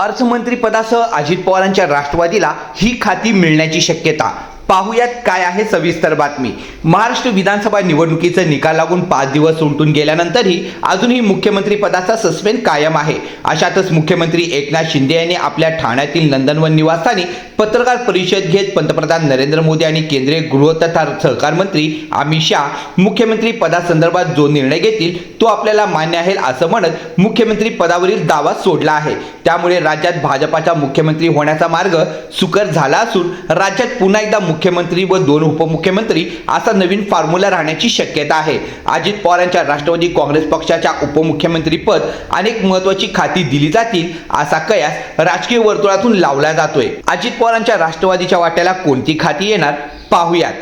अर्थमंत्री पदासह अजित पवारांच्या राष्ट्रवादीला ही खाती मिळण्याची शक्यता. पाहुयात काय आहे सविस्तर बातमी. महाराष्ट्र विधानसभा निवडणुकीचा निकाल लागून पाच दिवस उलटून गेल्यानंतरही अजूनही मुख्यमंत्री पदाचा सस्पेंड कायम आहे. अशातच मुख्यमंत्री एकनाथ शिंदे यांनी आपल्या ठाण्यातील नंदनवन निवासस्थानी पत्रकार परिषद घेत पंतप्रधान नरेंद्र मोदी आणि केंद्रीय गृह तथा सहकार मंत्री अमित शाह मुख्यमंत्री पदासंदर्भात जो निर्णय घेतील तो आपल्याला मान्य आहे असं म्हणत मुख्यमंत्री पदावरील दावा सोडला आहे. त्यामुळे राज्यात भाजपाचा मुख्यमंत्री होण्याचा मार्ग सुकर झाला असून राज्यात पुन्हा एकदा मुख्यमंत्री व दोन उपमुख्यमंत्री असा नवीन फॉर्म्युला राहण्याची शक्यता आहे. अजित पवारांच्या राष्ट्रवादी काँग्रेस पक्षाच्या उपमुख्यमंत्री पद अनेक महत्वाची खाती दिली जातील असा कयास राजकीय वर्तुळातून लावला जातोय. अजित पवारांच्या राष्ट्रवादीच्या वाट्याला कोणती खाती येणार? पाहुयात.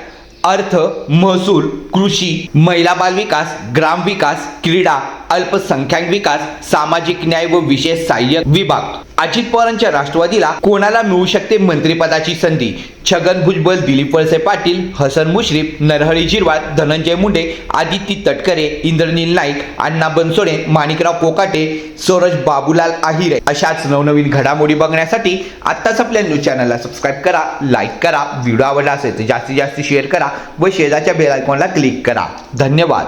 अर्थ महसूल कृषी महिला बालविकास ग्रामविकास क्रीडा अल्पसंख्याक विकास सामाजिक न्याय व विशेष सहाय्यक विभाग. अजित पवारांच्या राष्ट्रवादीला कोणाला मिळू शकते मंत्रिपदाची संधी? छगन भुजबळ दिलीप वळसे पाटील हसन मुश्रीफ नरहरी जिरवाळ धनंजय मुंडे आदिती तटकरे इंद्रनील नाईक अण्णा बनसोडे माणिकराव कोकाटे सौरज बाबूलाल आहिरे अशाच नवनवीन घडामोडी बघण्यासाठी आत्ताच आपल्या न्यूज चॅनलला सबस्क्राईब करा लाईक करा व्हिडिओ आवडला असेल तर जास्तीत जास्त शेअर करा व शेजारच्या बेल आयकॉनला क्लिक करा. धन्यवाद.